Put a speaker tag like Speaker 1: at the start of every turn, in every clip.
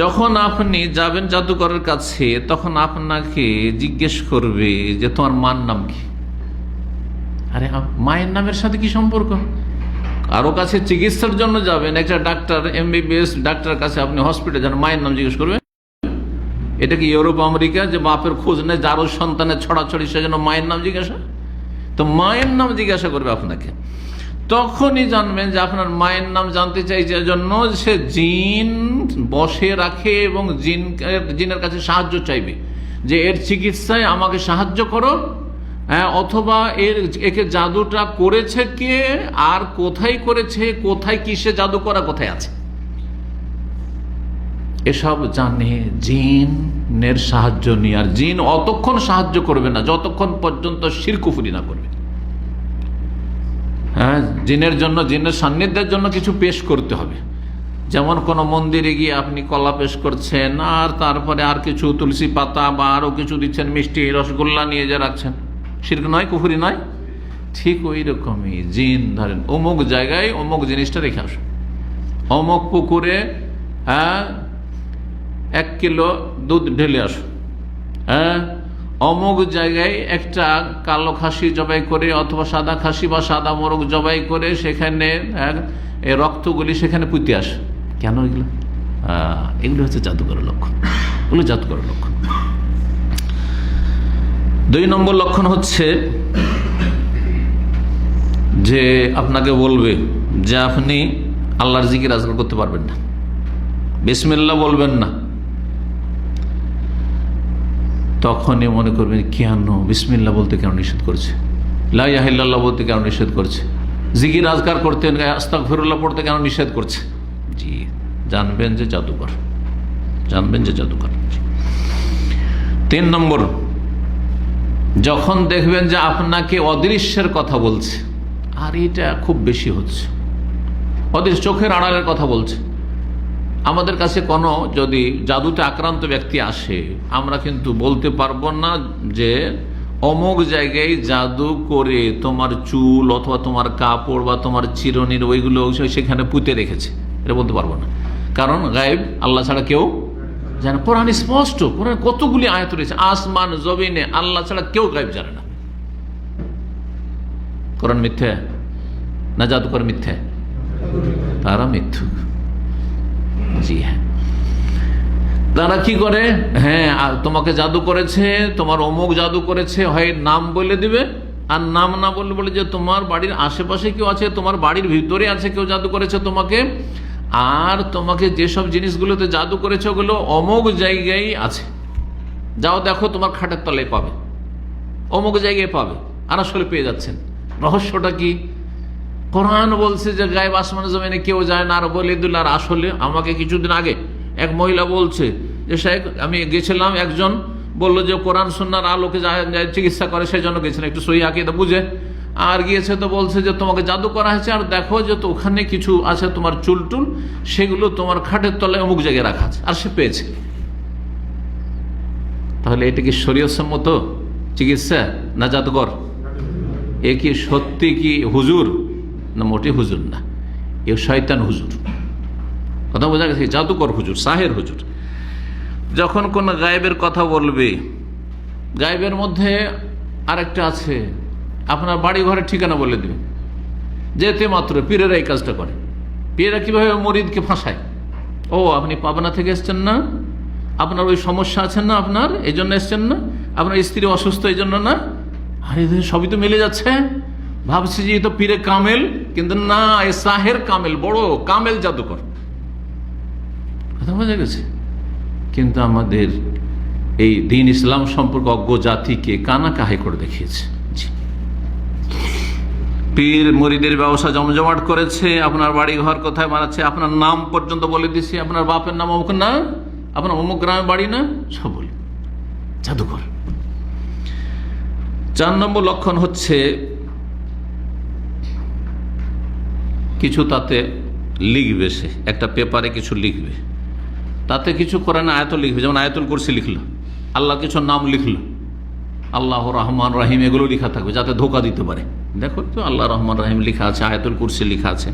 Speaker 1: যখন আপনি যাবেন জাদুকরের কাছে, তখন আপনাকে জিজ্ঞেস করবে যে, তোমার মার নাম কি? আরে মায়ের নামের সাথে কি সম্পর্ক? কারও কাছে চিকিৎসার জন্য যাবেন, একটা ডাক্তার এমবিবিএস ডাক্তার কাছে আপনি হসপিটালে যান, মায়ের নাম জিজ্ঞেস করবেন এটা কি ইউরোপ, আমেরিকা, যে বাপের খোঁজ নেই যারও সন্তানের ছড়াছড়ি, সেজন্য মায়ের নাম জিজ্ঞাসা? তো মায়ের নাম জিজ্ঞাসা করবে আপনাকে। তখনই জানবেন যে আপনার মায়ের নাম জানতে চাইছে জন্য সে জিন বসে রাখে এবং জিন জিনের কাছে সাহায্য চাইবে। যে এর চিকিৎসায় আমাকে সাহায্য করো। হ্যাঁ, অথবা এর একে জাদুটা করেছে কে? আর কোথায় করেছে? কোথায় কিসে জাদু করা? কোথায় আছে? এসব জানে জিনের সাহায্য নিয়ে। আর জিন অতক্ষণ সাহায্য করবে না যতক্ষণ পর্যন্ত শিরকুফুরি না করবে। হ্যাঁ জিনের জন্য, জিনের সান্নিধ্যের জন্য কিছু পেশ করতে হবে। যেমন কোনো মন্দিরে গিয়ে আপনি কলা পেশ করছেন, আর তারপরে আর কিছু তুলসী পাতা বা আরও কিছু দিচ্ছেন, মিষ্টি, রসগোল্লা নিয়ে যা রাখছেন। শির্ক নয়, কুফুরি নয়। ঠিক ওই রকমই, জিন ধরেন, অমুক জায়গায় অমুক জিনিসটা রেখে আসুন। অমুক পুকুরে হ্যাঁ এক কিলো দুধ ঢেলে আসুন। হ্যাঁ অমুক জায়গায় একটা কালো খাসি জবাই করে অথবা সাদা খাসি বা সাদা মোরগ জবাই করে সেখানে হ্যাঁ, রক্তগুলি সেখানে পুঁতে আসে। কেন এগুলো? এগুলো হচ্ছে জাদুকরের লক্ষণ। এগুলো জাদুকরের লক্ষণ। দুই নম্বর লক্ষণ হচ্ছে যে আপনাকে বলবে যে আপনি আল্লাহর জিকির আজকাল করতে পারবেন না। বিসমিল্লা বলবেন না। তখনই মনে করবেন, কেন? বিসমিল্লা বলতে কেন নিষেধ করছে? লাইয়াহিল্লাহ বলতে কেন নিষেধ করছে? জিকির, আজকার করতে আস্তাক ফিরুল্লাহ পড়তে কেন নিষেধ করছে? জি, জানবেন যে জাদুকর। জানবেন যে জাদুকর। তিন নম্বর, যখন দেখবেন যে আপনাকে অদৃশ্যের কথা বলছে, আর এটা খুব বেশি হচ্ছে। অদৃশ্য, চোখের আড়ালের কথা বলছে। আমাদের কাছে কোনো যদি জাদুতে আক্রান্ত ব্যক্তি আসে, আমরা কিন্তু বলতে পারব না যে অমুক জায়গায় জাদু করে তোমার চুল অথবা তোমার কাপড় বা তোমার চিরনির ওইগুলো সেখানে পুঁতে রেখেছে। এটা বলতে পারব না। কারণ গায়েব আল্লাহ ছাড়া কেউ জানে কোরআন স্পষ্ট। কোরআন কতগুলি আয়ত রয়েছে? আসমান জবিনে আল্লাহ ছাড়া কেউ গায়েব জানে না। কোরআন মিথ্যে না জাদুকর মিথ্যে? তারা মিথ্যুক। জি হ্যাঁ। তারা কি করে? হ্যাঁ তোমাকে জাদু করেছে, তোমার অমুক জাদু করেছে, হয় নাম বলে দিবে? আর নাম না বললে বলে যে তোমার বাড়ির আশেপাশে কেউ আছে, তোমার বাড়ির ভিতরে আছে, কেউ জাদু করেছে তোমাকে? আর তোমাকে যেসব জিনিসগুলোতে জাদু করেছে, ওগুলো অমুক জায়গায় আছে। যাও দেখো, তোমার খাটের তলায় পাবে। অমুক জায়গায় পাবে। আর আসলে পেয়ে যাচ্ছেন। রহস্যটা কি? কোরআন বলছে যে গায়েব আসমান জমিনে কেউ যায় না। আর বলে দিল আর আসলে আমাকে কিছুদিন আগে এক মহিলা বলছে যে, শেখ, আমি গেছিলাম, একজন বলল যে, কোরআন সন্ন্যার আলোকে চিকিৎসা করে সেই জন্য গেছিলাম। একটু সই আঁকিয়ে বুঝে। আর গিয়েছে তো বলছে যে, তোমাকে জাদু করা হয়েছে, আর দেখো যে, তো ওখানে কিছু আছে তোমার চুল টুল, সেগুলো তোমার খাটের তলায় অমুক জায়গায় রাখা আছে। আর সে পেয়েছে। তাহলে এটা কি শরীয়সম্মত চিকিৎসা না জাদুকর এ কি সত্যি কি হুজুর? না মোটে হুজুর না। এ শয়তান হুজুর। কথা বোঝা গেছে জাদুকর হুজুর, সাহের হুজুর। যখন কোন গায়েবের কথা বলবে, গায়েবের মধ্যে আরেকটা আছে, আপনার বাড়ি ঘরের ঠিকানা বলে দেবে। যেতে মাত্র পীরেরা এই কাজটা করে। পীরেরা কীভাবে মরিদকে ফাঁসায়? ও, আপনি পাবনা থেকে এসছেন না? আপনার ওই সমস্যা আছেন না আপনার? এই জন্য এসছেন না? আপনার স্ত্রী অসুস্থ এই জন্য না? আরে সবই তো মিলে যাচ্ছে। ভাবছি যে তো পীরে কামেল, কিন্তু না, এ সাহের কামেল, বড় কামেল জাদুকর। কথা বোঝা গেছে? কিন্তু আমাদের এই দিন ইসলাম সম্পর্কে অজ্ঞ জাতিকে কানা কাহে করে দেখিয়েছে। পীর মুরিদের ব্যবসা জমজমাট করেছে, আপনার বাড়ি ঘর কোথায় মারাচ্ছে আপনার নাম পর্যন্ত বলে দিছি, আপনার বাপের নাম অমুক না? আপনার অমুক গ্রামে বাড়ি না? সব বলি। জাদুকর। চার নম্বর লক্ষণ হচ্ছে কিছু তাতে লিখবে সে, একটা পেপারে কিছু লিখবে। তাতে কিছু করে না আয়ত লিখবে, যেমন আয়তুল কুরসি লিখলো, আল্লাহ কিছু নাম লিখলো, আল্লাহ রহমান রাহিম এগুলো লেখা থাকবে, যাতে ধোকা দিতে পারে। দেখো তো, আল্লাহ রহমান রাহিম লেখা আছে, আয়তুল কুরসি লেখা আছে।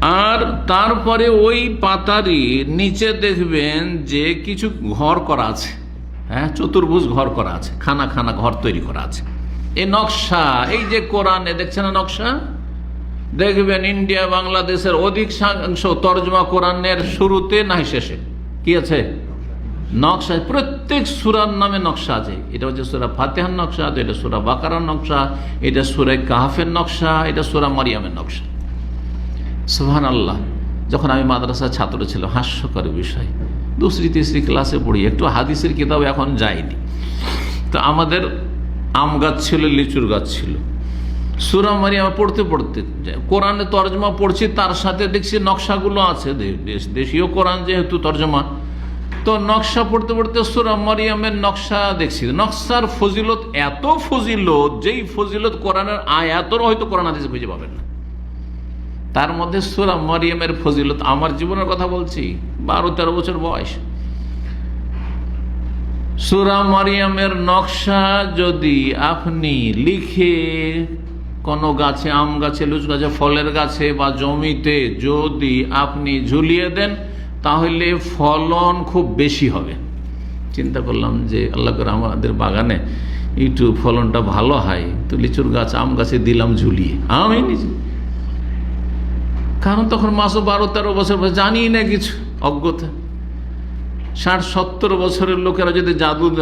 Speaker 1: আর তারপরে ওই পাতারি নিচে দেখবেন যে কিছু ঘর করা আছে হ্যাঁ চতুর্ভুজ ঘর করা আছে, খানা খানা ঘর তৈরি করা আছে। এই নকশা, এই যে কোরআনে, দেখছেন না নকশা? দেখবেন ইন্ডিয়া, বাংলাদেশের অধিকাংশ তর্জমা কোরআনের শুরুতে নাই শেষে। কি আছে? নকশা। প্রত্যেক সুরার নামে নকশা আছে। এটা হচ্ছে সুরা ফাতেহার নকশা, এটা সুরা বাকারার নকশা, এটা সুরা কাহাফের নকশা, এটা সুরা মারিয়ামের নকশা। সুহান আল্লাহ যখন আমি মাদ্রাসার ছাত্র ছিল হাস্যকর বিষয়। দুসরি, তিসরি ক্লাসে পড়ি, একটু হাদিসের কিতাব এখন যায়নি তো আমাদের আম গাছ ছিল, লিচুর গাছ ছিল। সুরা মারিয়ামা পড়তে পড়তে কোরআনে তর্জমা পড়ছি, তার সাথে দেখছি নকশাগুলো আছে দেশীয় কোরআন যেহেতু তর্জমা। তো নকশা পড়তে পড়তে সুরা মারিয়ামের নকশা দেখছি। নকশার ফজিলত এত ফজিলত, যেই ফজিলত কোরআনের আয়াতর হয়তো কোরআন হাদিসে খুঁজে পাবেন না। তার মধ্যে সুরা মারিয়ামের ফজিলত আমার জীবনের কথা বলছি, বারো তেরো বছর বয়স। সুরা মারিয়ামের নকশা যদি আপনি লিখে কোনো গাছে আম গাছে লুচ গাছে ফলের গাছে বা জমিতে যদি আপনি ঝুলিয়ে দেন, তাহলে ফলন খুব বেশি হবে। চিন্তা করলাম যে আল্লাহ করে আমাদের বাগানে একটু ফলনটা ভালো হয়, তো লিচুর গাছ, আম গাছে দিলাম ঝুলিয়ে। আমি নিজে কারণ তখন মাসও বারো তেরো বছর জানি না কিছু, অজ্ঞতা। ষাট, সত্তর বছরের লোকেরা যদি জাদু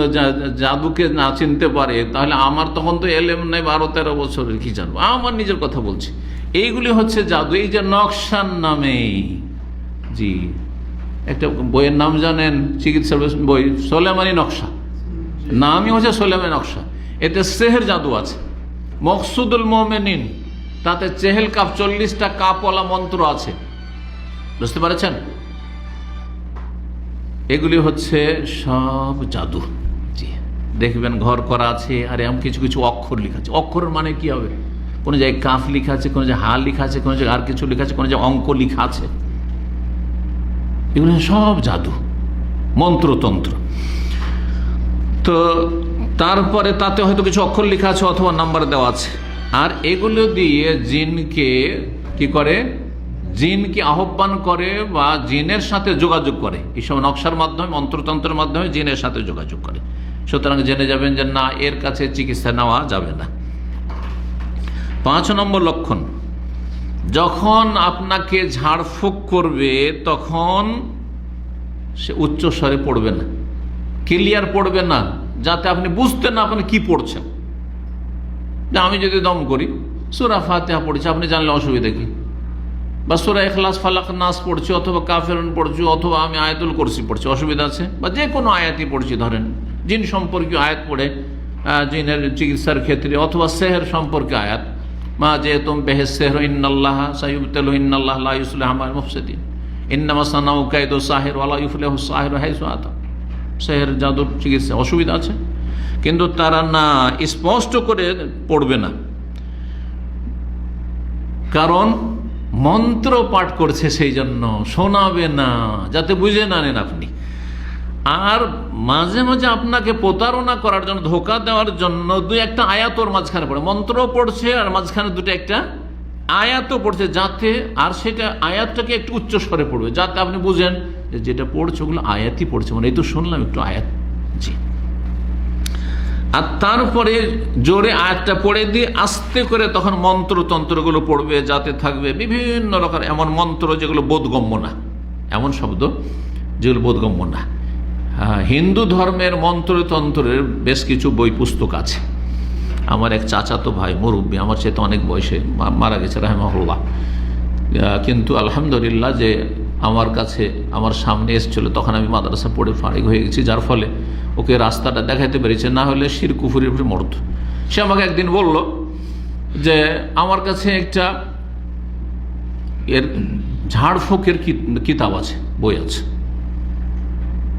Speaker 1: জাদুকে না চিনতে পারে, তাহলে আমার তখন তো এলেম নাই, বারো, তেরো বছরের, কি জানব? আমার নিজের কথা বলছি। এইগুলি হচ্ছে জাদু। এই যে নকশার নামে, জি, একটা বইয়ের নাম জানেন? চিকিৎসার বই সোলেমানি নকশা। নামই হচ্ছে সোলেমানি নকশা। এতে সেহের জাদু আছে। মকসুদুল মোমেনিন, তাতে চেহেল কাপ চল্লিশটা কাপওয়ালা মন্ত্র আছে। বুঝতে পারছেন? এগুলি হচ্ছে সব জাদু। জি, দেখবেন ঘর করা আছে, আর এমন কিছু কিছু অক্ষর লেখা আছে। অক্ষরের মানে কি হবে? কোনো জায়গায় কাফ লেখা আছে, কোনো জায়গায় হা লেখা আছে, কোনো জায়গায় আর কিছু লেখা আছে, কোনো জায়গায় অঙ্ক লেখা আছে। এগুলো সব জাদু, মন্ত্রতন্ত্র। তো তারপরে তাতে হয়তো কিছু অক্ষর লেখা আছে অথবা নাম্বার দেওয়া আছে। আর এগুলো দিয়ে জিনকে কি করে? জিনকে আহ্বান করে বা জিনের সাথে যোগাযোগ করে। এইসব নকশার মাধ্যমে, মন্ত্রতন্ত্রের মাধ্যমে জিনের সাথে যোগাযোগ করে। সুতরাং জেনে যাবেন যে না, এর কাছে চিকিৎসা নেওয়া যাবে না। পাঁচ নম্বর লক্ষণ, যখন আপনাকে ঝাড়ফুঁক করবে, তখন সে উচ্চ স্বরে পড়বে না। ক্লিয়ার পড়বে না, যাতে আপনি বুঝতে না আপনি কি পড়ছেন। আমি যদি দম করি, সুরা ফাতেহা পড়ছি, আপনি জানলে অসুবিধা কি? বা সুরা এখলাস ফালাক, নাস পড়ছি, অথবা কাফেরন পড়ছি, অথবা আমি আয়াতুল করছি পড়ছি, অসুবিধা আছে? বা যে কোনো আয়াতই পড়ছি, ধরেন, জিন সম্পর্কীয় আয়াত পড়ে জিনের চিকিৎসার ক্ষেত্রে, অথবা সেহের সম্পর্কে আয়াত, মা যে তুম বেহে সেহর, ইন্নাল্লাহ সাইবতেল ইন্নাল্লাহ লাইসুল্লাহ আমার মুফসেদিন। ইন্নামা সানাউ কায়দো সাহের ওয়ালা ইফলেহ সাহের হাইসু আতা। সেহের জাদুর চিকিৎসা, অসুবিধা আছে? কিন্তু তারা না স্পষ্ট করে পড়বে না। কারণ মন্ত্র পাঠ করছে সেই জন্য, শোনাবে না, যাতে বুঝে না নেন আপনি। আর মাঝে মাঝে আপনাকে প্রতারণা করার জন্য, ধোকা দেওয়ার জন্য দুই একটা আয়াতর মাঝখানে পড়ে। মন্ত্র পড়ছে আর মাঝখানে দুটো একটা আয়াতও পড়ছে, যাতে আর সেটা আয়াতটাকে একটু উচ্চ স্বরে পড়বে, যাতে আপনি বুঝেন যেটা পড়ছে ওগুলো আয়াতই পড়ছে। মানে এই তো শুনলাম একটু আয়াত আর তারপরে জোরে আয়াতটা পড়ে দিয়ে আস্তে করে তখন মন্ত্র তন্ত্রগুলো পড়বে যাতে থাকবে বিভিন্ন রকম এমন মন্ত্র যেগুলো বোধগম্য না। এমন শব্দ যেগুলো বোধগম্য না। হ্যাঁ, হিন্দু ধর্মের মন্ত্রতন্ত্রের বেশ কিছু বই পুস্তক আছে। আমার এক চাচাতো ভাই মুরব্বী আমার চেয়ে তো অনেক বয়সে মারা গেছে রাহেমাহুল্লাহ। কিন্তু আলহামদুলিল্লাহ যে আমার কাছে, আমার সামনে এসেছিল। তখন আমি মাদ্রাসা পড়ে ফারিক হয়ে গেছি, যার ফলে ওকে রাস্তাটা দেখাতে পেরেছে। না হলে শির কুফুরির উপরে মরত। সে আমাকে একদিন বলল যে, আমার কাছে একটা এর ঝাড়ফুঁকের কিতাব আছে, বই আছে।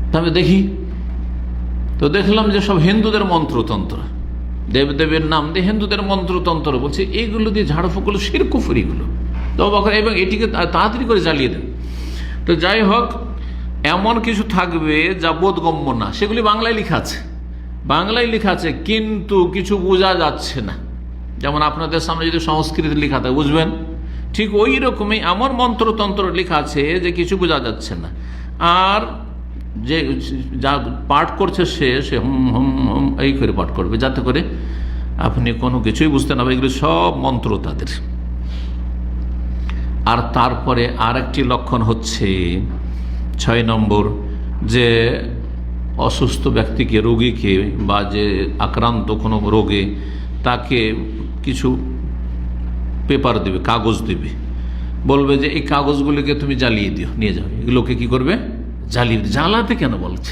Speaker 1: তা আমি দেখি। তো দেখলাম যে সব হিন্দুদের মন্ত্রতন্ত্র। দেবদেবের নাম দিয়ে হিন্দুদের মন্ত্রতন্ত্র বলছে এইগুলো দিয়ে ঝাড়ফুঁক হলো শিরকুফুরিগুলো তো এবং এটিকে তাড়াতাড়ি করে জ্বালিয়ে দেন। তো যাই হোক, এমন কিছু থাকবে যা বোধগম্য না। সেগুলি বাংলায় লেখা আছে। বাংলায় লেখা আছে, কিন্তু কিছু বোঝা যাচ্ছে না। যেমন আপনাদের সামনে যদি সংস্কৃত লেখা থাকে, বুঝবেন? ঠিক ওই রকমই এমন মন্ত্রতন্ত্র লেখা আছে যে কিছু বোঝা যাচ্ছে না। আর যে যা পাঠ করছে সে সে হুম হুম হুম, এই করে পাঠ করবে। যাতে করে আপনি কোনো কিছুই বুঝতে না এগুলো সব মন্ত্র তাদের। আর তারপরে আর একটি লক্ষণ হচ্ছে, ছয় নম্বর, যে অসুস্থ ব্যক্তিকে, রোগীকে বা যে আক্রান্ত কোনো রোগে তাকে কিছু পেপার দেবে, কাগজ দেবে। বলবে যে, এই কাগজগুলিকে তুমি জ্বালিয়ে দিও, নিয়ে যাও। এগুলোকে কি করবে? জ্বালিয়ে জ্বালাতে কেন বলছে?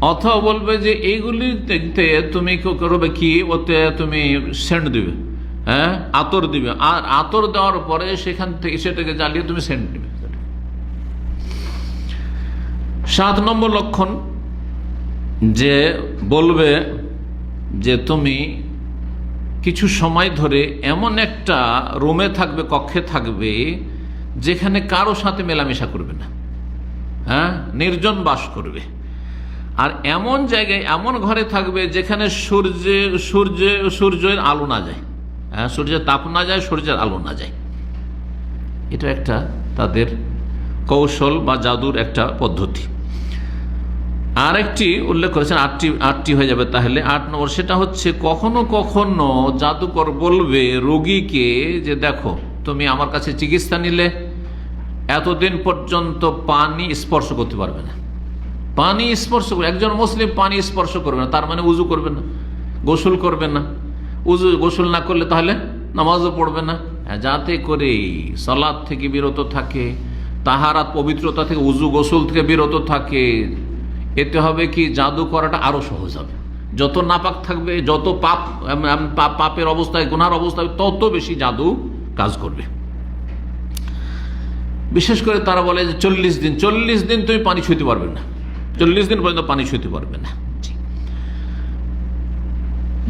Speaker 1: অথবা বলবে যে, এইগুলি দেখতে তুমি করবে কি? ওতে তুমি সেন্ট দিবে। হ্যাঁ? আতর দিবে। আর আতর দেওয়ার পরে সেখান থেকে সেটাকে জ্বালিয়ে তুমি সেন্ট দিবে। সাত নম্বর লক্ষণ যে বলবে যে তুমি কিছু সময় ধরে এমন একটা রুমে থাকবে, কক্ষে থাকবে, যেখানে কারও সাথে মেলামেশা করবে না। হ্যাঁ? নির্জন বাস করবে। আর এমন জায়গায়, এমন ঘরে থাকবে যেখানে সূর্যে সূর্যে, সূর্যের আলো না যায়। হ্যাঁ সূর্যের তাপ না যায়, সূর্যের আলো না যায়। এটা একটা তাদের কৌশল বা জাদুর একটা পদ্ধতি। আর একটি উল্লেখ করেছেন, আটটি আটটি হয়ে যাবে তাহলে। আট নম্বর, সেটা হচ্ছে কখনো কখনো জাদুকর বলবে রোগীকে যে, দেখো, তুমি আমার কাছে চিকিৎসা নিলে, এতদিন পর্যন্ত পানি স্পর্শ করতে পারবে না। পানি স্পর্শ করবে একজন মুসলিম পানি স্পর্শ করবে না, তার মানে উজু করবে না, গোসল করবে না। উজু গোসল না করলে তাহলে নামাজও পড়বে না। হ্যাঁ, যাতে করে সালাদ থেকে বিরত থাকে তাহারাত পবিত্রতা থেকে উজু গোসল থেকে বিরত থাকে এতে হবে কি জাদু করাটা আরও সহজ হবে। যত নাপাক থাকবে যত পাপ পাপের অবস্থায় গুনার অবস্থায় তত বেশি জাদু কাজ করবে। বিশেষ করে তারা বলে যে চল্লিশ দিন চল্লিশ দিন তুমি পানি ছুঁতে পারবে না। চল্লিশ দিন পর্যন্ত পানি ছুঁতে পারবে না।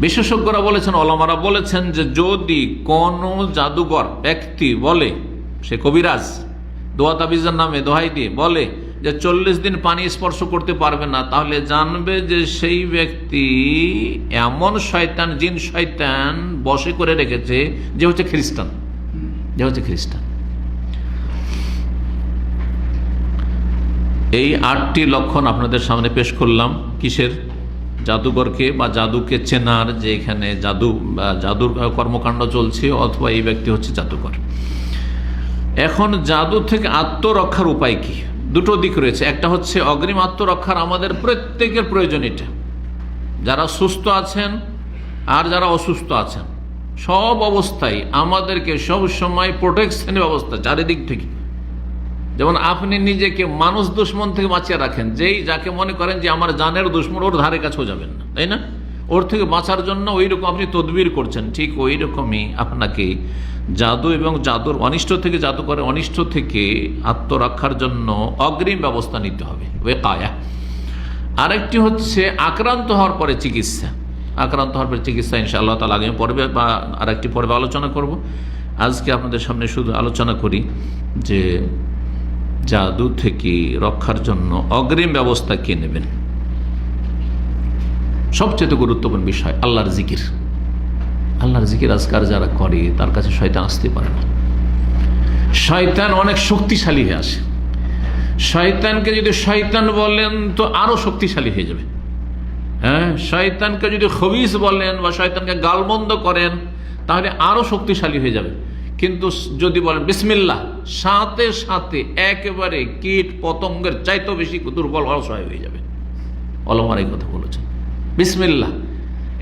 Speaker 1: বিশেষজ্ঞরা বলেছেন অলমারা বলেছেন যে যদি কোন জাদুঘর ব্যক্তি বলে, সে কবিরাজ, দোয়া তাবিজের নামে দোহাই দিয়ে বলে যে চল্লিশ দিন পানি স্পর্শ করতে পারবে না, তাহলে জানবে যে সেই ব্যক্তি এমন শয়তান, জিন শয়তান বসে করে রেখেছে যে হচ্ছে খ্রিস্টান, যে হচ্ছে খ্রিস্টান। এই আটটি লক্ষণ আপনাদের সামনে পেশ করলাম। কিসের? জাদুঘরকে বা জাদুকে চেনার যে এখানে জাদু, বা জাদুর কর্মকাণ্ড চলছে, অথবা এই ব্যক্তি হচ্ছে জাদুকর এখন জাদু থেকে আত্মরক্ষার উপায় কি? দুটো দিক রয়েছে। একটা হচ্ছে অগ্রিম আত্মরক্ষার আমাদের প্রত্যেকের প্রয়োজন এটা। যারা সুস্থ আছেন আর যারা অসুস্থ আছেন। সব অবস্থায় আমাদেরকে সব সময় প্রোটেকশনের ব্যবস্থা, চারিদিক থেকে। যেমন আপনি নিজেকে মানুষ দুশ্মন থেকে বাঁচিয়ে রাখেন, যেই যাকে মনে করেন যে আমার জানের দুশ্মন ওর ধারে কাছেও যাবেন না, তাই না? ওর থেকে বাঁচার জন্য ওই রকম আপনি তদবির করছেন, ঠিক ওই রকমই আপনাকে জাদু এবং জাদুর অনিষ্ট থেকে জাদু করে অনিষ্ট থেকে আত্মরক্ষার জন্য অগ্রিম ব্যবস্থা নিতে হবে ওয়ে কায়া আরেকটি হচ্ছে আক্রান্ত হওয়ার পরে চিকিৎসা। আক্রান্ত হওয়ার পরে চিকিৎসা ইনশাআল্লাহ তালা আগামী পর্বে বা আরেকটি পর্বে আলোচনা করব। আজকে আপনাদের সামনে শুধু আলোচনা করি যে জাদু থেকে রক্ষার জন্য অগ্রিম ব্যবস্থা কে নেবেন? সবচেয়ে গুরুত্বপূর্ণ বিষয়, আল্লাহর জিকির। আল্লাহর জিকির আজকার যারা করে, তার কাছে শয়তান আসতে পারে না। শয়তান অনেক শক্তিশালী হয়ে আসে। শয়তানকে যদি শয়তান বলেন, তো আরও শক্তিশালী হয়ে যাবে। হ্যাঁ শয়তানকে যদি খবিস বলেন বা শয়তানকে গালমন্দ করেন, তাহলে আরও শক্তিশালী হয়ে যাবে। কিন্তু যদি বলেন, বিসমিল্লাহ, সাথে সাথে একেবারে কীট পতঙ্গের চাইতেও বেশি দুর্বল অসহায় হয়ে যাবে। অলমার এই কথা বলেছেন। বিসমিল্লাহ।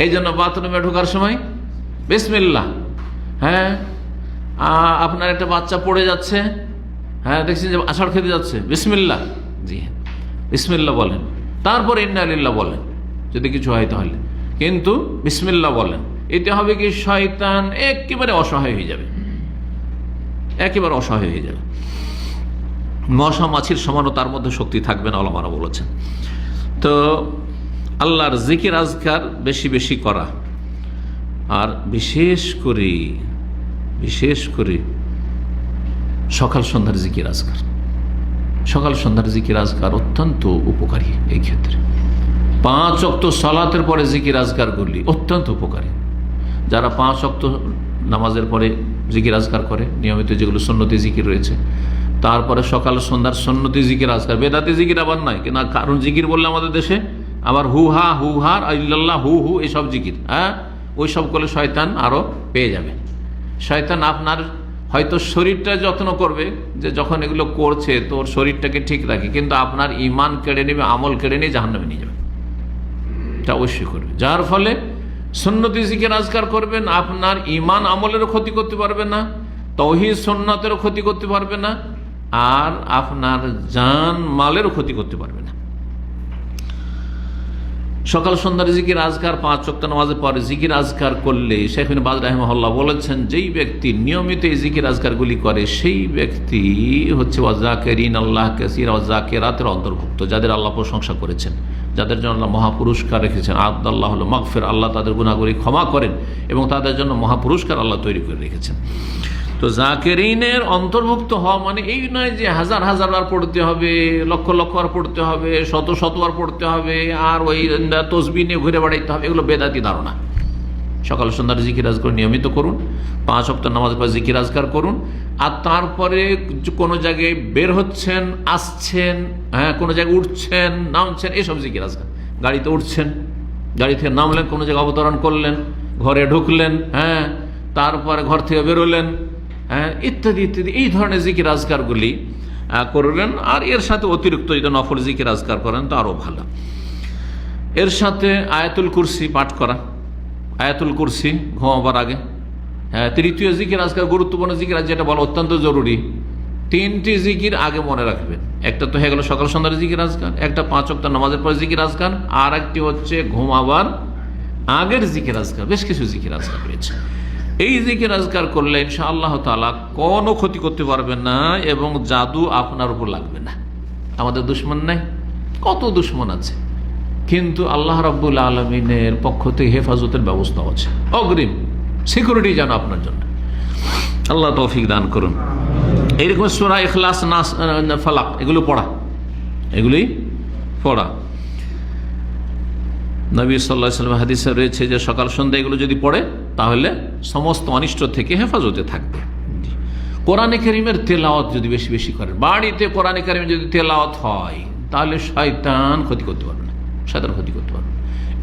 Speaker 1: এই জন্য বাথরুমে ঢোকার সময়, বিসমিল্লাহ। হ্যাঁ আপনার একটা বাচ্চা পড়ে যাচ্ছে হ্যাঁ দেখছেন যে আষাঢ় খেতে যাচ্ছে, বিসমিল্লাহ। জি হ্যাঁ বিসমিল্লাহ বলেন। তারপর ইন্নালিল্লাহ বলেন, যদি কিছু হয় তাহলে। কিন্তু বিসমিল্লাহ বলেন। এতে হবে কি, শয়তান একেবারে অসহায় হয়ে যাবে। একেবারে অসহায় হয়ে যাবে। মশা, মাছির সমানও তার মধ্যে শক্তি থাকবে না অলমারা বলেছেন। তো আল্লাহর জিকির, আজকার বেশি বেশি করা। আর বিশেষ করে বিশেষ করে সকাল সন্ধ্যার জিকির, আজকার। সকাল সন্ধ্যার জিকির, আজকার অত্যন্ত উপকারী এই ক্ষেত্রে। পাঁচ অক্ত সালাতের পরে জিকির আজকারগুলি অত্যন্ত উপকারী। যারা পাঁচ অক্ত নামাজের পরে জিকির আজকার করে, নিয়মিত যেগুলো সন্ন্যতি জিকির রয়েছে। তারপরে সকাল সন্ধ্যার সন্ন্যতি জিকির আজকার। বেদাতি জিকির আবার নাই কিন্তু কারণ জিকির বললে আমাদের দেশে? আবার হু হা, হু হার আল্লাহ হু হু, এসব জিকির হ্যাঁ? ওই সব করলে শয়তান আরও পেয়ে যাবে। শয়তান আপনার হয়তো শরীরটা যত্ন করবে যে যখন এগুলো করছে, তোর শরীরটাকে ঠিক রাখে, কিন্তু আপনার ইমান কেড়ে নেবে, আমল কেড়ে নিয়ে জাহান্নামে নিয়ে যাবে। এটা অবশ্যই করবে। যার ফলে সন্ন্যতি জিকির আজকার করবেন, আপনার ইমান আমলেরও ক্ষতি করতে পারবে না, তহিদ সন্ন্যতেরও ক্ষতি করতে পারবে না, আর আপনার জান মালেরও ক্ষতি করতে পারবে না। সকাল সন্ধ্যার জিকির আজকার পাঁচ চক্ত নামাজের পরে জিকির আজকার করলে শেখিন বাজ রাহমহল্লা বলেছেন, যেই ব্যক্তি নিয়মিত এই জিকির আজকারগুলি করে, সেই ব্যক্তি হচ্ছে ওয়াজাকেরিন আল্লাহ কাসির, ওয়াজাকেরাতের অন্তর্ভুক্ত, যাদের আল্লাহ প্রশংসা করেছেন। যাদের জন্য আল্লাহ মহাপুরস্কার রেখেছেন। আদাল্লাহ হল মাগফের। আল্লাহ তাদের গুণাগুলি ক্ষমা করেন এবং তাদের জন্য মহাপুরস্কার আল্লাহ তৈরি করে রেখেছেন। তো জাকেরিনের অন্তর্ভুক্ত হওয়া মানে এই নয় যে হাজার হাজার বার পড়তে হবে, লক্ষ লক্ষ বার পড়তে হবে, শত শতবার পড়তে হবে, আর ওই তসবি নিয়ে ঘুরে বেড়াইতে হবে, এগুলো বেদাতি ধারণা। সকাল সন্ধ্যার জিকির আজকার নিয়মিত করুন, পাঁচ সপ্তাহ নামাজ পর জিকির আজকার করুন, আর তারপরে কোনো জায়গায় বের হচ্ছেন, আসছেন হ্যাঁ কোনো জায়গায় উঠছেন, নামছেন, এসব জিকির আজকার গাড়িতে উঠছেন, গাড়ি থেকে নামলেন, কোনো জায়গায় অবতরণ করলেন, ঘরে ঢুকলেন হ্যাঁ তারপরে ঘর থেকে বেরোলেন হ্যাঁ ইত্যাদি ইত্যাদি, এই ধরনের জিকির আজকারগুলি করবেন আর এর সাথে অতিরিক্ত যদি নফল জিকির আজকার করেন, তো আরও ভালো। এর সাথে আয়াতুল কুরসি পাঠ করা। আয়াতুল কুরসি ঘুমাবার আগে। হ্যাঁ তৃতীয় জিকির, আজকাল গুরুত্বপূর্ণ জিকির আজ যেটা বলা অত্যন্ত জরুরি। তিনটি জিকির আগে মনে রাখবেন। একটা তো হয়ে গেল সকাল সন্ধ্যার জিকির আজকার একটা পাঁচ অক্ট নামাজের পরে জিকির আজকার আর একটি হচ্ছে ঘুমাবার আগের জিকির আজকার বেশ কিছু জিকির আজকার রয়েছে। এই জিকির আজকার করলে ইনশা আল্লাহ তালা কোনো ক্ষতি করতে পারবে না এবং জাদু আপনার উপর লাগবে না। আমাদের দুশ্মন নাই। কত দুশ্মন আছে? কিন্তু আল্লাহ রাব্বুল আলমিনের পক্ষ থেকে হেফাজতের ব্যবস্থা আছে। অগ্রিম সিকিউরিটি যেন আপনার জন্য। আল্লাহ তৌফিক দান করুন। এইরকম সোনা এখলাস নাস ফালাক, এগুলো পড়া। এগুলি পড়া। নবী সাল্লাহ সাল্লাম হাদিসে রয়েছে যে, সকাল সন্ধ্যা এগুলো যদি পড়ে, তাহলে সমস্ত অনিষ্ট থেকে হেফাজতে থাকবে। কোরআনে করিমের তেলাওয়াত যদি বেশি বেশি করেন, বাড়িতে কোরআনে করিমের যদি তেলাওয়াত হয়, তাহলে শয়তান ক্ষতি করতে পারবে না। শয়তান ক্ষতি করতে পারবে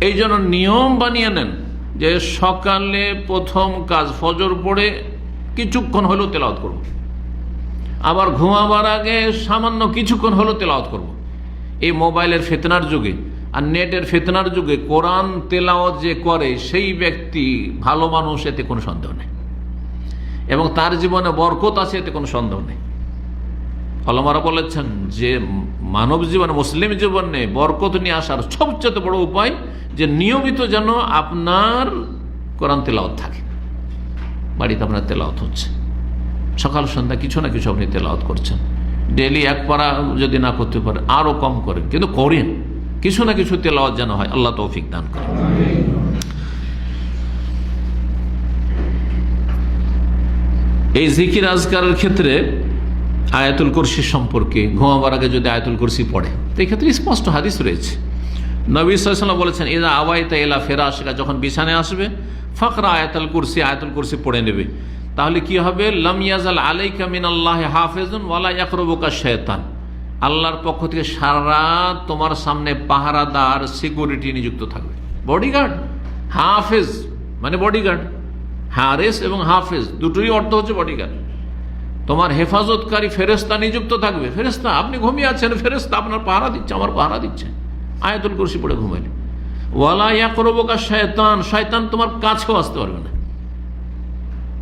Speaker 1: এই জন্য নিয়ম বানিয়ে নেন যে সকালে প্রথম কাজ ফজর পড়ে কিছুক্ষণ হলেও তেলাওয়াত করব। আবার ঘুমাবার আগে সামান্য কিছুক্ষণ হলেও তেলাওয়াত করব। এই মোবাইলের ফেতনার যুগে আর নেটের ফেতনার যুগে কোরআন তেলাওয়াত যে করে, সেই ব্যক্তি ভালো মানুষ, এতে কোনো সন্দেহ নেই এবং তার জীবনে বরকত আছে, এতে কোনো সন্দেহ নেই ফলমারা বলেছেন যে মানব জীবনে, মুসলিম জীবনে বরকত নিয়ে আসার সবচেয়ে বড় উপায় যে নিয়মিত যেন আপনার কোরআন তেলাওয়াত থাকে। বাড়িতে আপনার তেলাওয়াত হচ্ছে। সকাল, সন্ধ্যা কিছু না কিছু আপনি তেলাওয়াত করছেন। ডেলি এক পারা যদি না করতে পারেন আরও কম করেন। কিন্তু করেন। কিছু না কিছু তেলাওয়াত যেন হয়, আল্লাহ তৌফিক দান করেন। এই জিকির আজকারের ক্ষেত্রে আয়াতুল কুরসি সম্পর্কে, ঘুমাবার আগে যদি আয়াতুল কুরসি পড়ে। তো এই ক্ষেত্রে স্পষ্ট হাদিস রয়েছে। নবী সাল্লাম বলেছেন এরা আওয়াইতা এলা ফেরা আসেগা যখন বিছানে আসবে, ফকরা আয়াতুল কুরসি আয়াতুল কুরসি পড়ে নেবে। তাহলে কি হবে? লামিয়াজাল আলাইকা মিন আল্লাহ হাফেজুন ওয়ালা ইয়াকরবুকা শয়তান আল্লাহর পক্ষ থেকে সারা তোমার সামনে পাহারাদার, সিকিউরিটি নিযুক্ত থাকবে। বডিগার্ড, হাফেজ মানে বডিগার্ড, হারেস এবং হাফেজ দুটোই অর্থ হচ্ছে বডিগার্ড। তোমার হেফাজতকারী ফেরেস্তা নিযুক্ত থাকবে। ফেরেস্তা আপনি ঘুমিয়ে আছেন ফেরেস্তা আপনার পাহারা দিচ্ছে, আমার পাহারা দিচ্ছে। আয়াতুল কুরসি পড়ে ঘুমাইলে। ওয়ালা ইয়া করবোকা শয়তান শয়তান তোমার কাছেও আসতে পারবে না।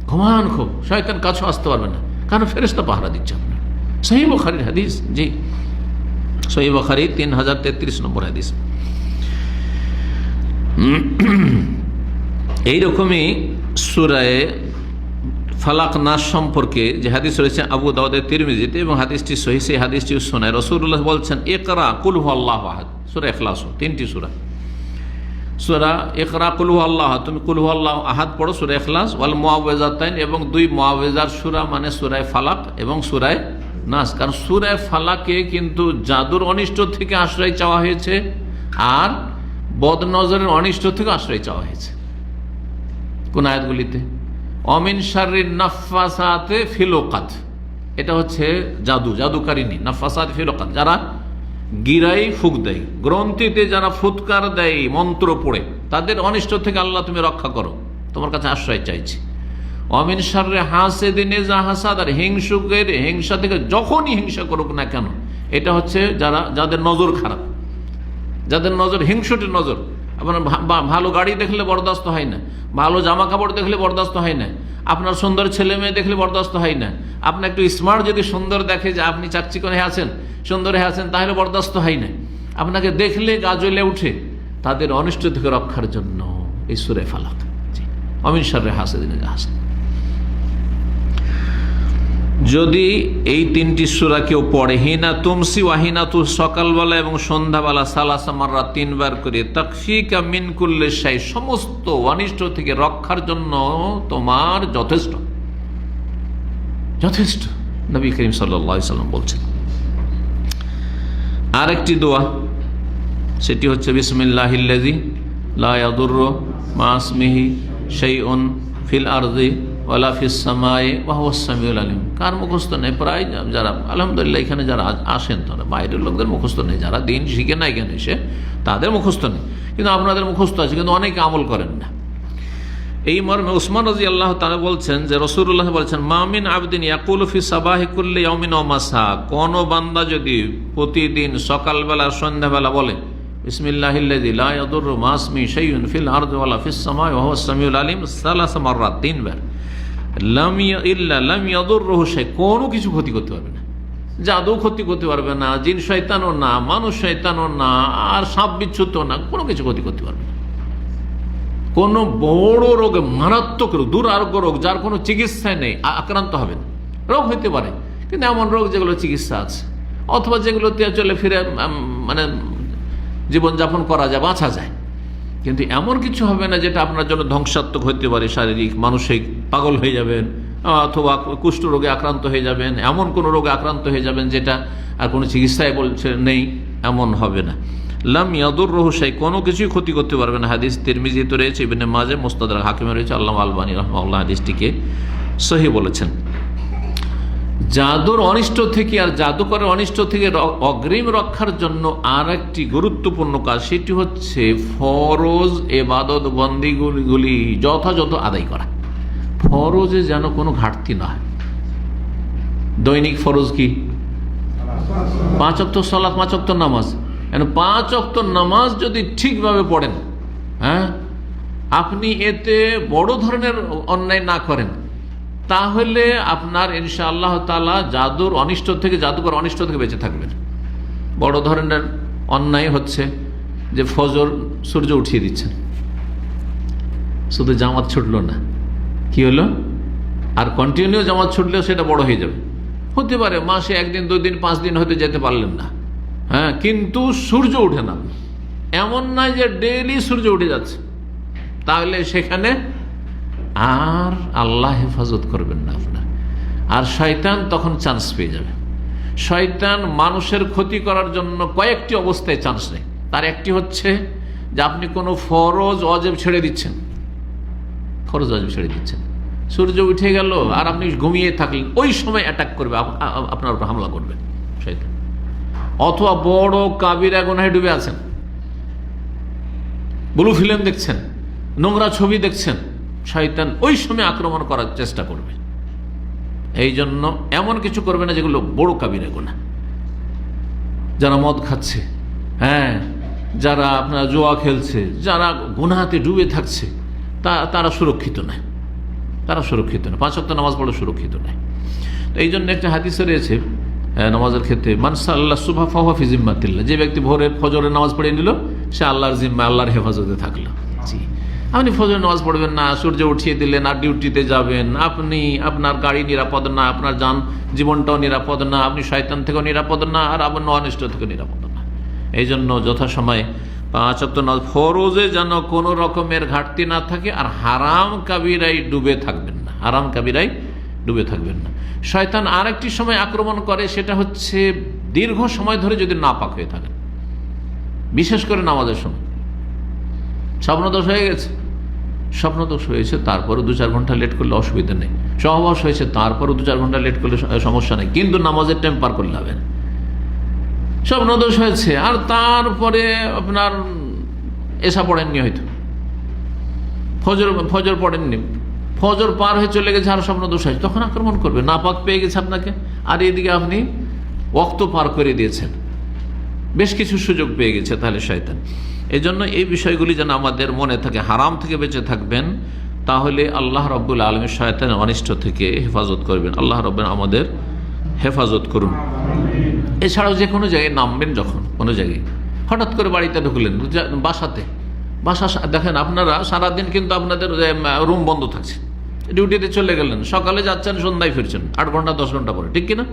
Speaker 1: ঘুমান খুব, শয়তান কাছেও আসতে পারবে না। কারণ ফেরেস্তা পাহারা দিচ্ছে আপনার। সহি বখারির হাদিস, জি। সহি বখারি তিন হাজার তেত্রিশ নম্বর হাদিস। এইরকমই সুরায় ফালাক নাস সম্পর্কে যে হাদিস রয়েছে আবু দাউদের তিরমিজিতে এবং হাদিসটি সহি, সেই হাদিসটি শোনায়। রসুল্লাহ বলছেন একরা কুলহু আল্লাহ আহাদ। সুরা এখলাস তিনটি সুরা। সুরা একরা কুলহু আল্লাহ তুমি কুলহু আল্লাহ আহাদ পড়ো, সুরা এখলাস ওয়াল মোয়াবেজাতাইন এবং দুই মোয়াবেজার সুরা মানে সুরায় ফালাক এবং সুরায় নাস। কারণ সুরায় ফালাকে কিন্তু জাদুর অনিষ্ট থেকে আশ্রয় চাওয়া হয়েছে আর বদনজরের অনিষ্ট থেকে আশ্রয় চাওয়া হয়েছে। কোন আয়াতগুলিতে? অমিন শারির নাফাসাতে ফিলোকাত। এটা হচ্ছে জাদু জাদুকারিনী নাফাসাত ফিলোকাত। যারা গিরাই ফুক দেয়, গ্রন্থিতে যারা ফুৎকার দেয়, মন্ত্র পড়ে, তাদের অনিষ্ট থেকে আল্লাহ তুমি রক্ষা করো। তোমার কাছে আশ্রয় চাইছি। অমিন সারে হাসে দিনে যা হাসাদ, আর হিংসুকের হিংসা থেকে যখনই হিংসা করুক না কেন, এটা হচ্ছে যারা, যাদের নজর খারাপ, যাদের নজর, হিংসুটির নজর আপনার ভালো গাড়ি দেখলে বরদাস্ত হয় না। ভালো জামা কাপড় দেখলে বরদাস্ত হয় না। আপনার সুন্দর ছেলে মেয়ে দেখলে বরদাস্ত হয় না। আপনার একটু স্মার্ট যদি সুন্দর দেখে যে আপনি চাকচিকনে আছেন, সুন্দরে আছেন, তাহলে বরদাস্ত হয় না। আপনাকে দেখলে গা উঠে তাদের অনিষ্ট থেকে রক্ষার জন্য এই সুরে ফালাক অমিত সারে হাসে দিনে হাসে যদি এই তিনটি সুরা কেউ পড়ে, হিনা তুমসি ওয়াহিনা তু সকালবেলা এবং সন্ধ্যাবেলা সালাসা মাররা তিনবার করে তকফিকা মিনকুল্লে সাই সমস্ত অনিষ্ট থেকে রক্ষার জন্য তোমার যথেষ্ট। যথেষ্ট, নবী করিম সাল্লাম বলছেন। আরেকটি দোয়া, সেটি হচ্ছে বিসমিল্লাহিল্লাজি লায়াদুর মাসমিহি সেই ফিল আরদি ওয়ালা ফিস সামায়ে ওয়াহসামিউল আলিম। কার মুখস্থ নেই? প্রায় যারা আলহামদুলিল্লাহ, এখানে যারা আসেন তারা। বাইরের লোকদের মুখস্থ নেই। যারা দিন শিখে না এখানে এসে, তাদের মুখস্থ নেই। কিন্তু আপনাদের মুখস্থ আছে, কিন্তু অনেকে আমল করেন না। এই মর্মে উসমান রাজি আল্লাহ তারা বলছেন যে রসুল্লাহ বলছেন মামিন আবদিন ইয়াকুল ফি সাবাহিকুল্লি ইয়ামিন ও মাসা। কোন বান্দা যদি প্রতিদিন সকালবেলা, সন্ধ্যাবেলা বলে ইয়াদুররু মাসমি শাইউন ফিল আরদি ফিস সামাই ওয়া সামিউল আলিম সালাস মাররাত তিনবার। কোনো কিছু ক্ষতি করতে পারবে না। জাদু ক্ষতি করতে পারবে না, জিন শয়তানও না, মানুষ শয়তানও না, আর সাপ বিচ্ছুত না, কোনো কিছু ক্ষতি করতে পারবে না। কোনো বড় রোগে মারাত্মক রোগ, দুরারোগ্য রোগ, যার কোনো চিকিৎসায় নেই আক্রান্ত হবেন রোগ হইতে পারে, কিন্তু এমন রোগ যেগুলো চিকিৎসা আছে, অথবা যেগুলোতে চলে ফিরে মানে জীবনযাপন করা যায়, বাঁচা যায়। কিন্তু এমন কিছু হবে না যেটা আপনার জন্য ধ্বংসাত্মক হতে পারে, শারীরিক, মানসিক, পাগল হয়ে যাবেন, অথবা কুষ্ঠ রোগে আক্রান্ত হয়ে যাবেন, এমন কোনো রোগে আক্রান্ত হয়ে যাবেন যেটা আর কোনো চিকিৎসায় বলছে নেই, এমন হবে না। লাম ইয়াদুর রহসাই কোনো কিছুই ক্ষতি করতে পারবে না। হাদিস তিরমিজি তো রয়েছে, ইবনে মাঝে মোস্তাদার হাকিমে রয়েছে আল্লাহ আলবানী রহমাল্লাহ হাদিসটিকে সহি বলেছেন। জাদুর অনিষ্ট থেকে আর জাদুকরের অনিষ্ট থেকে অগ্রিম রক্ষার জন্য আর একটি গুরুত্বপূর্ণ কাজ, সেটি হচ্ছে ফরজ এবাদত বন্দিগুলি যথাযথ আদায় করা। ফরজে যেন কোনো ঘাটতি না হয়। দৈনিক ফরজ কি? পাঁচ অক্ত সলাৎ পাঁচ অক্ত নামাজ। পাঁচ অক্ত নামাজ যদি ঠিকভাবে পড়েন হ্যাঁ আপনি এতে বড় ধরনের অন্যায় না করেন। তাহলে আপনার ইনশা আল্লাহ তালা জাদুর অনিষ্ট থেকে, জাদুকর অনিষ্ট থেকে বেঁচে থাকবেন। বড় ধরনের অন্যায় হচ্ছে যে ফজর সূর্য উঠিয়ে দিচ্ছেন। শুধু জামাত ছুটলো না। কি হলো? আর কন্টিনিউ জামাত ছুটলেও সেটা বড় হয়ে যাবে। হতে পারে মাসে একদিন, দুই দিন, পাঁচ দিন হয়তো যেতে পারলেন না। হ্যাঁ কিন্তু সূর্য ওঠে না। এমন নয় যে ডেইলি সূর্য উঠে যাচ্ছে। তাহলে সেখানে আর আল্লাহ হেফাজত করবেন না আপনার আর শয়তান তখন চান্স পেয়ে যাবে। শয়তান মানুষের ক্ষতি করার জন্য কয়েকটি অবস্থায় চান্স নেই তার একটি হচ্ছে যে আপনি কোনো ফরজ অজেব ছেড়ে দিচ্ছেন। ফরজ অজেব ছেড়ে দিচ্ছেন। সূর্য উঠে গেল আর আপনি ঘুমিয়ে থাকলেন। ওই সময় অ্যাটাক করবে আপনার উপর হামলা করবে শয়তান। অথবা বড় কাবিরা গোনায় ডুবে আছেন। ব্লু ফিল্ম দেখছেন। নোংরা ছবি দেখছেন। শয়তান ওই সময় আক্রমণ করার চেষ্টা করবে। এই জন্য এমন কিছু করবে না যেগুলো বড় কাবিরা গোনা যারা মদ খাচ্ছে হ্যাঁ যারা আপনার জোয়া খেলছে যারা গুনাহাতে ডুবে থাকছে তা তারা সুরক্ষিত নয়। তারা সুরক্ষিত নয়। পাঁচ সপ্তাহ নামাজ পড়ে সুরক্ষিত নয়। তো এই জন্য একটা হাদিসে রয়েছে আহ, নামাজের ক্ষেত্রে মানসা আল্লাহ সুফা ফাফি জিম্মাতিল্লা যে ব্যক্তি ভোরে ফজরের নামাজ পড়ে নিল সে আল্লাহর জিম্মা আল্লাহর হেফাজতে থাকল। জি। আপনি ফজরের নামাজ পড়বেন না, সূর্য উঠিয়ে দিলেন, আর ডিউটিতে যাবেন। আপনি আপনার গাড়ি নিরাপদ না, আপনার যান জীবনটাও নিরাপদ না, আপনি শয়তান থেকেও নিরাপদ না, আর আপনার অনিষ্ট থেকেও নিরাপদ না। এই জন্য যথাসময়ে পাঁচ নামাজ ফরজে যেন কোনো রকমের ঘাটতি না থাকে, আর হারাম কাবিরাই ডুবে থাকবেন না। হারাম কাবিরাই ডুবে থাকবেন না। শয়তান আরেকটি সময় আক্রমণ করে, সেটা হচ্ছে দীর্ঘ সময় ধরে যদি নাপাক হয়ে থাকেন। বিশেষ করে নামাজের সময়। স্বপ্নদোষ হয়ে গেছে। স্বপ্নদোষ হয়েছে তারপরে দু চার ঘণ্টা লেট করলে অসুবিধা নেই। সহবাস হয়েছে তারপরে দু চার ঘণ্টা লেট করলে সমস্যা নেই। কিন্তু নামাজের টাইম পার করলে হবে না। স্বপ্নদোষ হয়েছে, আর তারপরে আপনার এসা পড়েননি হয়তো। ফজর ফজর পড়েননি। ফজর পার হয়ে চলে গেছে, আর স্বপ্ন দোষ হয়েছে। তখন আক্রমণ করবে। নাপাক পেয়ে গেছে আপনাকে। আর এদিকে আপনি ওক্ত পার করে দিয়েছেন। বেশ কিছু সুযোগ পেয়ে গেছে তাহলে শয়তান। এই জন্য এই বিষয়গুলি যেন আমাদের মনে থাকে, হারাম থেকে বেঁচে থাকবেন, তাহলে আল্লাহ রব্বুল আলমীর শয়তান অনিষ্ট থেকে হেফাজত করবেন। আল্লাহ রব্বেন আমাদের হেফাজত করুন। এছাড়াও যে কোনো জায়গায় নামবেন যখন, কোনো জায়গায়। হঠাৎ করে বাড়িতে ঢুকলেন বাসাতে। বাসা দেখেন আপনারা সারাদিন কিন্তু আপনাদের রুম বন্ধ থাকছে। ডিউটিতে চলে গেলেন, সকালে যাচ্ছেন, সন্ধ্যায় ফিরছেন, আট ঘণ্টা, দশ ঘণ্টা পরে, ঠিক কিনা?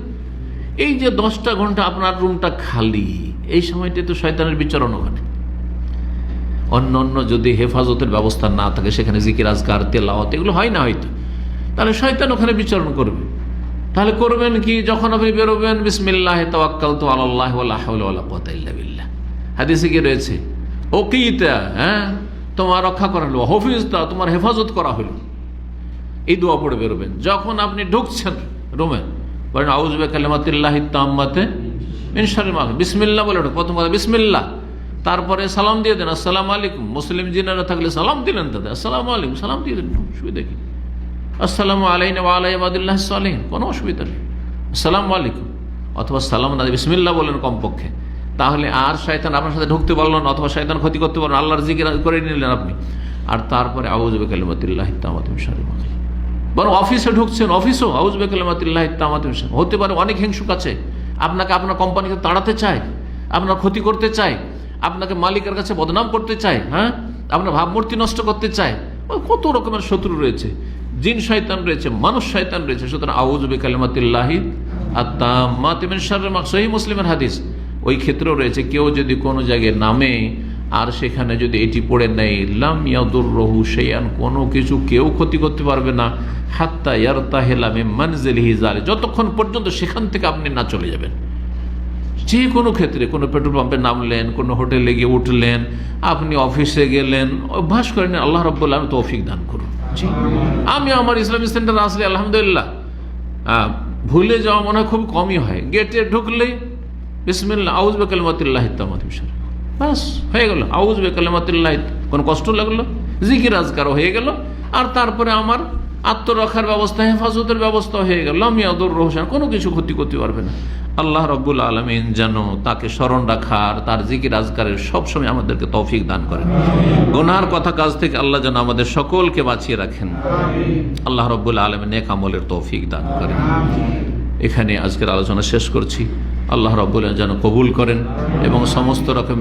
Speaker 1: এই যে দশটা ঘণ্টা আপনার রুমটা খালি, এই সময়টি তো শয়তানের বিচরণ ওখানে অন্য অন্য যদি হেফাজতের ব্যবস্থা না থাকে, সেখানে জিকির, আজকার, তেলাওয়াত, এগুলো হয় না হয়তো। তাহলে শয়তান ওখানে বিচরণ করবে। তাহলে করবেন কি? যখন আপনি বেরোবেন, বিসমিল্লাহ তাওয়াক্কাল তো আল্লাহ বিল্লাহ। হাদিসে কি রয়েছে? ওকিতা হ্যাঁ? তোমার রক্ষা করা হলো। হফিজতা, তোমার হেফাজত করা হলো। এই দোয়া পড়ে বেরোবেন। যখন আপনি ঢুকছেন রুমে, বলেন আউজবে কালেমাতিল্লাহ তাম্মাতে বিসমিল্লা বলে প্রথম কথা বিসমিল্লা তারপরে সালাম দিয়ে দেন, আসসালাম আলাইকুম। মুসলিম জিনারা থাকলে সালাম দিলেন তাদের, আসসালাম আলাইকুম। সালাম দিয়ে দেন অসুবিধা কি? আসসালামু আলাইন আলাইবাদুল্লাহ সালেন কোনো অসুবিধা নেই। আসসালাম আলাইকুম। অথবা, সালাম না বিসমিল্লা বলেন কমপক্ষে। তাহলে আর শয়তান আপনার সাথে ঢুকতে পারল না, অথবা শয়তান ক্ষতি করতে পারল আল্লাহর জিকির করে নিলেন আপনি। আর তারপরে আউজবে কালিমাতিল্লাহ তামাতিম সারি বরং অফিসে ঢুকছেন, অফিসও হাউস বেকালামাতিল্লাহ তামাতে হতে পারে অনেক হিংসুক আছে। আপনাকে আপনার কোম্পানিকে তাড়াতে চায়, আপনার ক্ষতি করতে চায়। আপনাকে মালিকের কাছে বদনাম করতে চায় হ্যাঁ? আপনার ভাবমূর্তি নষ্ট করতে চায়। কত রকমের শত্রু রয়েছে। জিন শয়তান রয়েছে, মানুষ শয়তান রয়েছে। সুতরাং আউজ বেকালামাতিল্লাহি আর তামাতিমের সারের মাক সহি মুসলিমের হাদিস। ওই ক্ষেত্রেও রয়েছে, কেউ যদি কোনো জায়গায় নামে আর সেখানে যদি এটি পড়ে নেয়, লাম ইয়াদুর রহু সেইয়ান কোনো কিছু কেউ ক্ষতি করতে পারবে না। হাত্তা ইয়ারতা হেলামে মানজেল হিজারে যতক্ষণ পর্যন্ত সেখান থেকে আপনি না চলে যাবেন। যে কোনো ক্ষেত্রে কোনো পেট্রোল পাম্পে নামলেন কোনো হোটেলে গিয়ে উঠলেন আপনি অফিসে গেলেন অভ্যাস করেন আল্লাহ রব্বুল্লাহ আমি তৌফিক দান করুন। জি। আমি আমার ইসলামিক সেন্টার আসলে আলহামদুলিল্লাহ ভুলে যাওয়া মনে হয় খুব কমই হয়। গেটে ঢুকলেই বিসমিল্লা আউজ বেকালমাতিল্লাহ ইত্তামাতিম শরীফ বাস হয়ে গেল। আউজ বেকালমাতিল্লাহ কোনো কষ্ট লাগল? জিকির আজকার হয়ে গেল। আর তারপরে আমার আত্মরক্ষার ব্যবস্থা হেফাজতের ব্যবস্থা হয়ে গেল। আমি আদর রহসান কোনো কিছু ক্ষতি করতে পারবে না। আল্লাহ রব্বুল আলমিন যেন তাকে স্মরণ রাখার তার জিকির আজকারের সবসময় আমাদেরকে তৌফিক দান করেন। গোনার কথা কাজ থেকে আল্লাহ যেন আমাদের সকলকে বাঁচিয়ে রাখেন। আল্লাহ রব্বুল আলমিন নেক আমলের তৌফিক দান করেন। এখানে আজকের আলোচনা শেষ করছি। আল্লাহ রব্বুল যেন কবুল করেন এবং সমস্ত রকম